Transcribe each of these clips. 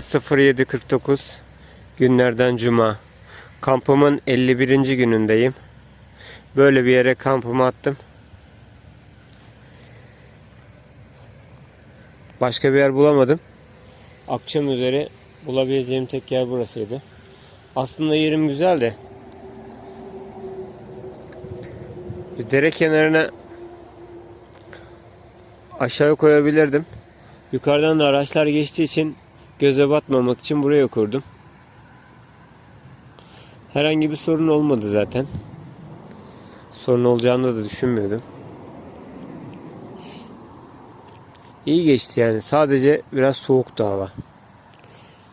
Saat 07.49 günlerden cuma. Kampımın 51. günündeyim. Böyle bir yere kampımı attım. Başka bir yer bulamadım. Akşam üzeri bulabileceğim tek yer burasıydı. Aslında yerim güzel de. Dere kenarına aşağı koyabilirdim. Yukarıdan da araçlar geçtiği için göze batmamak için buraya kurdum. Herhangi bir sorun olmadı zaten. Sorun olacağını da düşünmüyordum. İyi geçti yani. Sadece biraz soğuktu hava.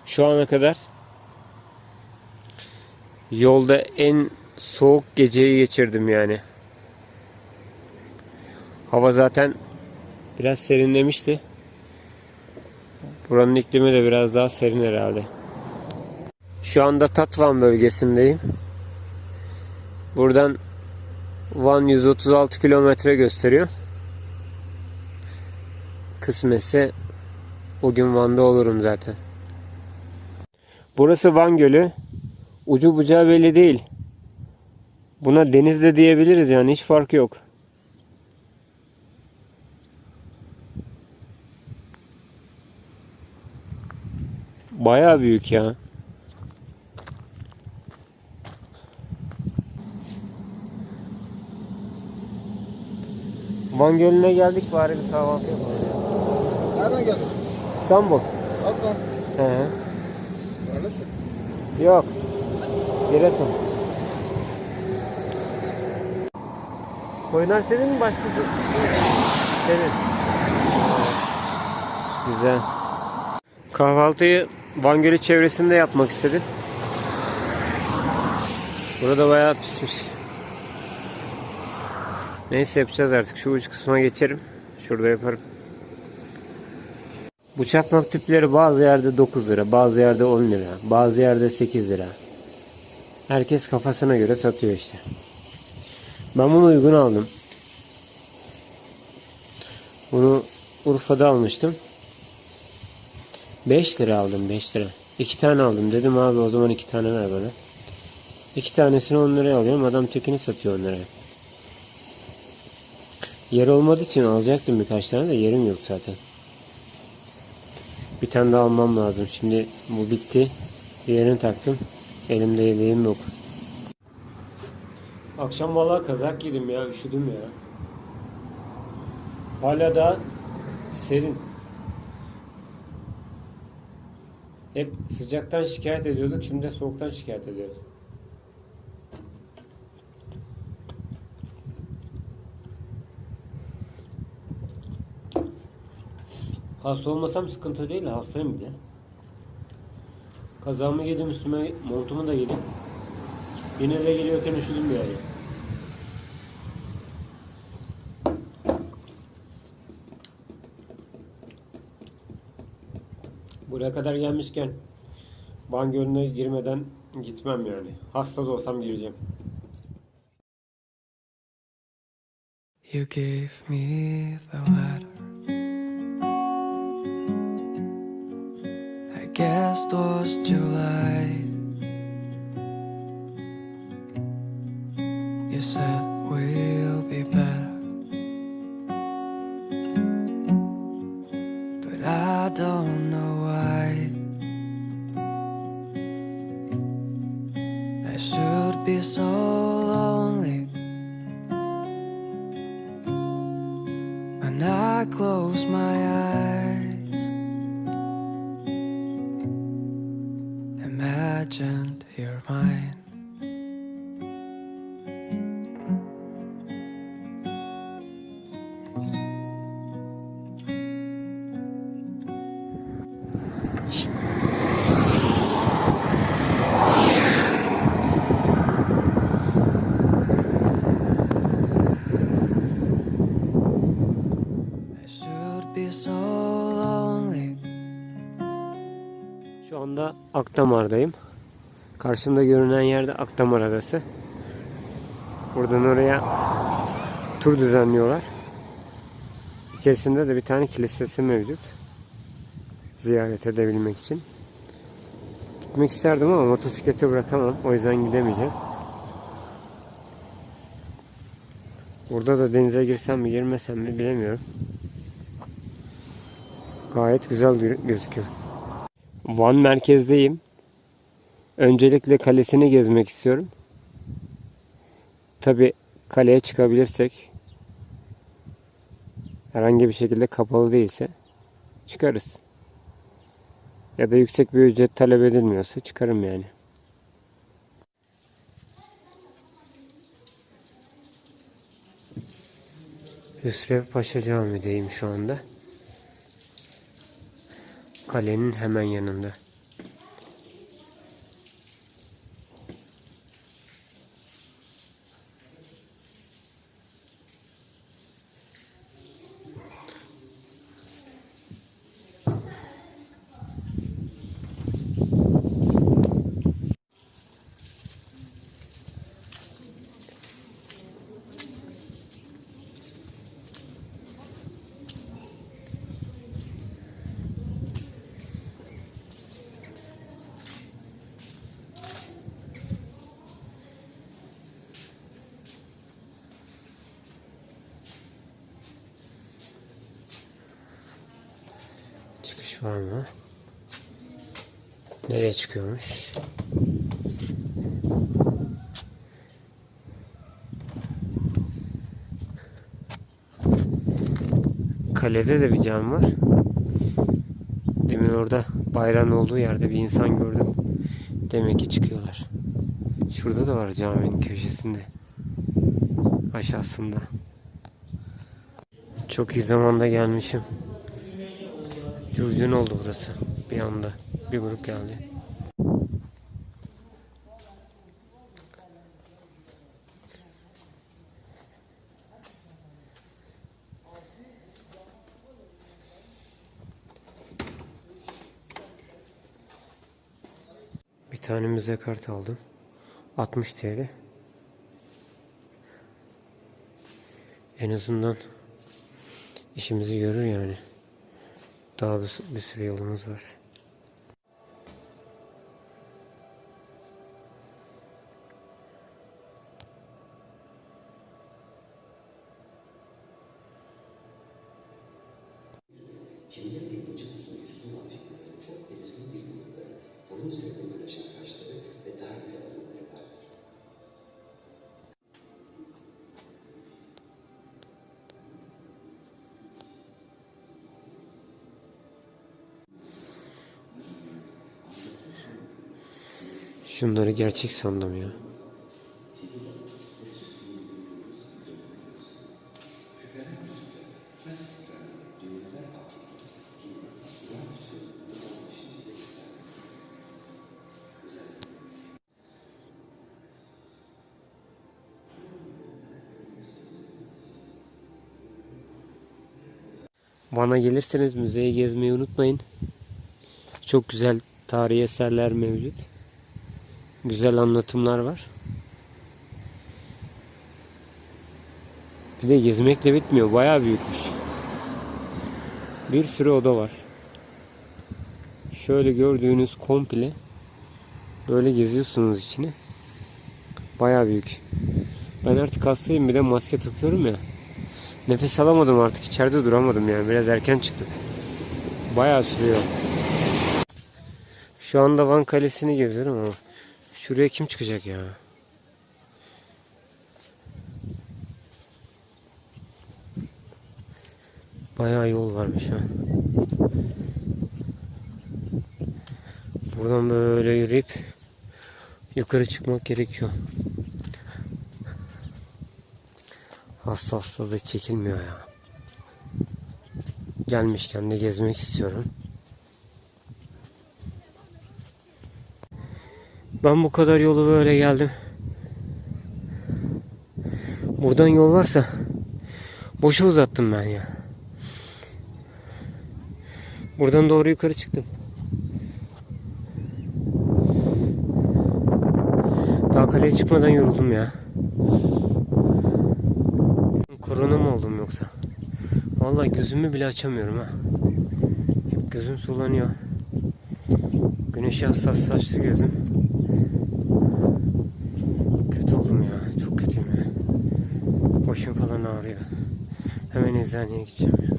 Şu ana kadar yolda en soğuk geceyi geçirdim yani. Hava zaten biraz serinlemişti. Buranın iklimi de biraz daha serin herhalde. Şu anda Tatvan bölgesindeyim. Buradan Van 136 kilometre gösteriyor. Kısmetse o gün Van'da olurum zaten. Burası Van Gölü. Ucu bucağı belli değil. Buna deniz de diyebiliriz yani hiç fark yok. Bayağı büyük ya. Van Gölü'ne geldik bari bir kahvaltı yapalım. Nereden geldin? İstanbul. Tatvan. He. Neredesin? Yok. Giresun. Koyunlar senin mi başkası? Senin. Güzel. Kahvaltıyı Van Gölü çevresinde yapmak istedim. Burada bayağı pismiş. Neyse yapacağız artık. Şu uç kısma geçerim. Şurada yaparım. Bu çakmak tüpleri bazı yerde 9 lira, bazı yerde 10 lira, bazı yerde 8 lira. Herkes kafasına göre satıyor işte. Ben bunu uygun aldım. Bunu Urfa'da almıştım. 5 lira aldım 5 lira. 2 tane aldım. Dedim abi o zaman 2 tane ver bana. 2 tanesini 10 liraya alıyorum. Adam tekini satıyor 10 liraya. Yer olmadığı için alacaktım birkaç tane de yerim yok zaten. Bir tane daha almam lazım. Şimdi bu bitti. Diğerini taktım. Elimde yeleğim yok. Akşam valla kazak giydim ya. Üşüdüm ya. Hala da serin. Hep sıcaktan şikayet ediyorduk. Şimdi de soğuktan şikayet ediyoruz. Hasta olmasam sıkıntı değil de hastayım bir de. Kazağımı giydim üstüme montumu da giydim. Yine de geliyorken üşüdüm bir yani. Buraya kadar gelmişken Van Gölü'ne girmeden gitmem yani. Hasta da olsam gireceğim. You gave me the letter. I guess it was July. I should be so lonely. Şu anda Akdamar'dayım. Karşımda görünen yerde Akdamar Adası. Buradan oraya tur düzenliyorlar. İçerisinde de bir tane kilisesi mevcut. Ziyaret edebilmek için. Gitmek isterdim ama motosikleti bırakamam. O yüzden gidemeyeceğim. Burada da denize girsem mi girmesem mi bilemiyorum. Gayet güzel gö- gözüküyor. Van merkezdeyim. Öncelikle kalesini gezmek istiyorum. Tabi kaleye çıkabilirsek herhangi bir şekilde kapalı değilse çıkarız. Ya da yüksek bir ücret talep edilmiyorsa çıkarım yani. Hüsrev Paşa Camii'deyim şu anda. Kalenin hemen yanında. Çıkış var mı? Nereye çıkıyormuş? Kalede de bir cam var. Demin orada bayrağın olduğu yerde bir insan gördüm. Demek ki çıkıyorlar. Şurada da var caminin köşesinde. Aşağısında. Çok iyi zamanda gelmişim. Curcun oldu burası bir anda. Bir grup geldi. Bir tane kart aldım. 60 TL. En azından işimizi görür yani. Daha bir, bir sürü yolumuz var. Şunları gerçek sandım ya. Van'a gelirseniz müzeyi gezmeyi unutmayın. Çok güzel tarihi eserler mevcut. Güzel anlatımlar var. Bir de gezmekle bitmiyor. Bayağı büyükmüş. Bir sürü oda var. Şöyle gördüğünüz komple böyle geziyorsunuz içine. Bayağı büyük. Ben artık hastayım bir de maske takıyorum ya. Nefes alamadım artık içeride duramadım yani biraz erken çıktım. Bayağı sürüyor. Şu anda Van Kalesi'ni geziyorum ama şuraya kim çıkacak ya? Bayağı yol varmış ha. Buradan böyle yürüyüp yukarı çıkmak gerekiyor. Hasta hasta da çekilmiyor ya. Gelmişken de gezmek istiyorum. Ben bu kadar yolu böyle geldim. Buradan yol varsa boşa uzattım ben ya. Buradan doğru yukarı çıktım. Daha kaleye çıkmadan yoruldum ya. Korona mı oldum yoksa? Vallahi gözümü bile açamıyorum ha. Hep gözüm sulanıyor. Güneşe hassas saçlı gezin. Kötü oldum ya. Çok kötüyüm ya. Başım falan ağrıyor. Hemen eczaneye gideceğim ya.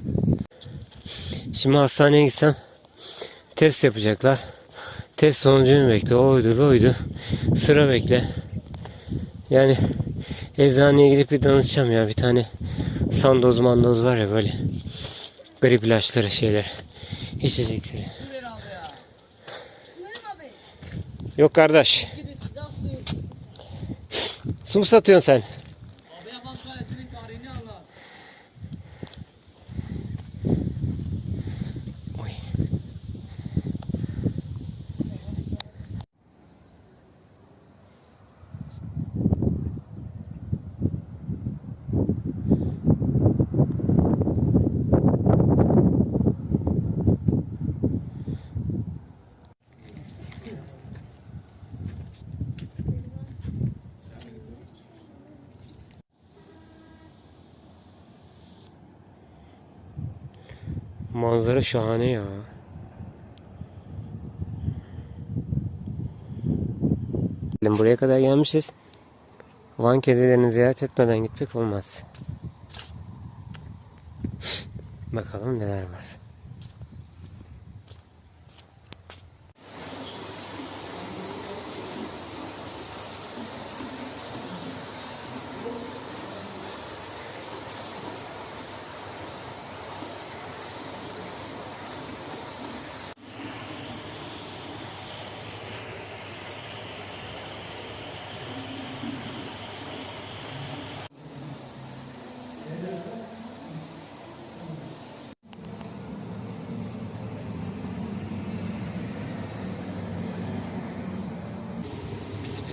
Şimdi hastaneye gitsem test yapacaklar. Test sonucunu bekle. Oydu oydu. Sıra bekle. Yani eczaneye gidip bir danışacağım ya. Bir tane sandoz mandoz var ya böyle. Grip ilaçları şeyler. İçecekleri. Yok kardeş. Su mu satıyorsun sen? Manzara şahane ya. Buraya kadar gelmişiz. Van kedilerini ziyaret etmeden gitmek olmaz. Bakalım neler var.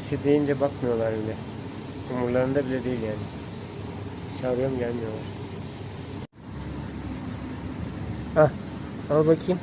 Pisi deyince bakmıyorlar bile. Umurlarında bile değil yani. Çağırıyorum gelmiyorlar. Ah, al bakayım.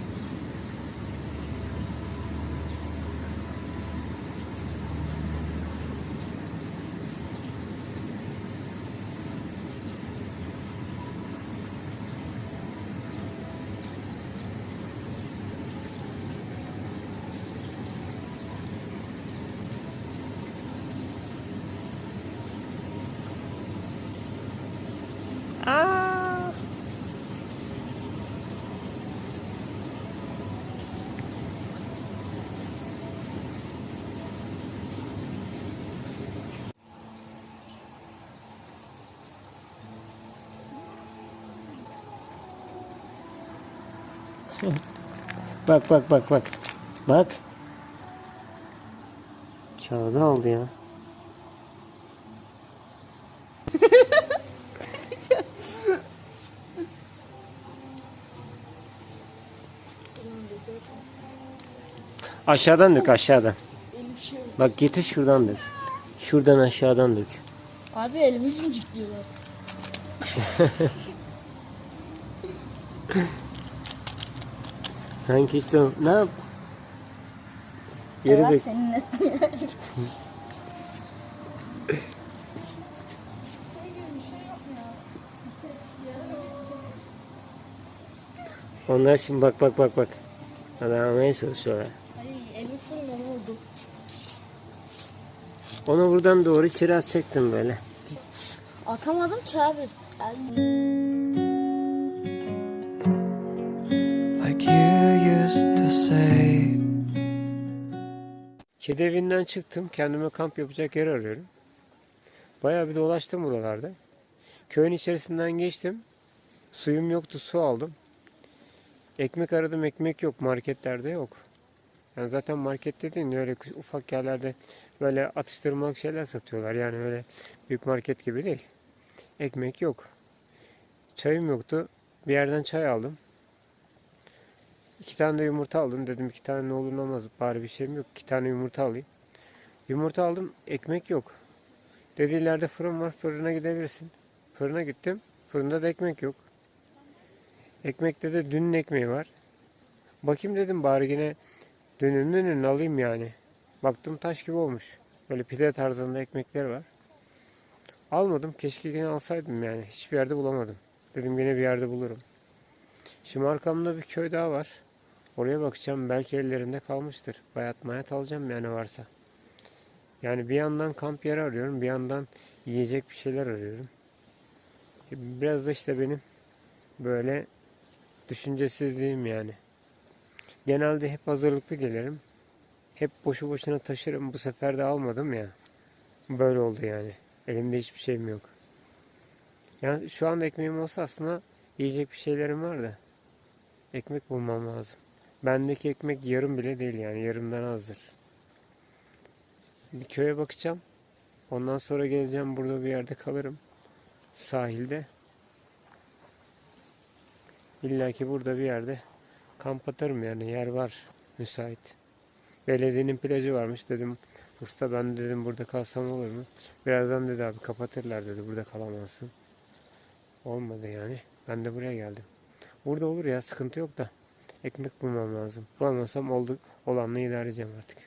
Bak bak bak bak. Bak. Kağıdı aldı ya. Aşağıdan dök aşağıdan. Bak getir şuradan dök. Şuradan aşağıdan dök. Abi elimi cimcikliyorlar. Sanki işte ne yap? Geri dök. seninle. Onlar şimdi bak bak bak bak. Adamlamaya çalışıyorlar. Ay elim ne oldu? Onu buradan doğru içeri atacaktım böyle. Atamadım ki abi. like Kedi evinden çıktım. Kendime kamp yapacak yer arıyorum. Bayağı bir dolaştım buralarda. Köyün içerisinden geçtim. Suyum yoktu, su aldım. Ekmek aradım, ekmek yok. Marketlerde yok. Yani zaten market dediğin öyle ufak yerlerde böyle atıştırmalık şeyler satıyorlar. Yani öyle büyük market gibi değil. Ekmek yok. Çayım yoktu. Bir yerden çay aldım. İki tane de yumurta aldım. Dedim iki tane ne olur ne olmaz. Bari bir şeyim yok. İki tane yumurta alayım. Yumurta aldım. Ekmek yok. Dedi ileride fırın var. Fırına gidebilirsin. Fırına gittim. Fırında da ekmek yok. Ekmekte de dünün ekmeği var. Bakayım dedim bari yine dünün münün alayım yani. Baktım taş gibi olmuş. Böyle pide tarzında ekmekler var. Almadım. Keşke yine alsaydım yani. Hiçbir yerde bulamadım. Dedim yine bir yerde bulurum. Şimdi arkamda bir köy daha var. Oraya bakacağım. Belki ellerinde kalmıştır. Bayat mayat alacağım yani varsa. Yani bir yandan kamp yeri arıyorum. Bir yandan yiyecek bir şeyler arıyorum. Biraz da işte benim böyle düşüncesizliğim yani. Genelde hep hazırlıklı gelirim. Hep boşu boşuna taşırım. Bu sefer de almadım ya. Böyle oldu yani. Elimde hiçbir şeyim yok. Yani şu anda ekmeğim olsa aslında yiyecek bir şeylerim var da. Ekmek bulmam lazım. Bendeki ekmek yarım bile değil yani. Yarımdan azdır. Bir köye bakacağım. Ondan sonra geleceğim burada bir yerde kalırım. Sahilde. İlla ki burada bir yerde kamp atarım yani yer var müsait. Belediyenin plajı varmış dedim. Usta ben dedim burada kalsam olur mu? Birazdan dedi abi kapatırlar dedi burada kalamazsın. Olmadı yani. Ben de buraya geldim. Burada olur ya sıkıntı yok da. Ekmek bulmam lazım. Bulamazsam oldu, olanla idare edeceğim artık.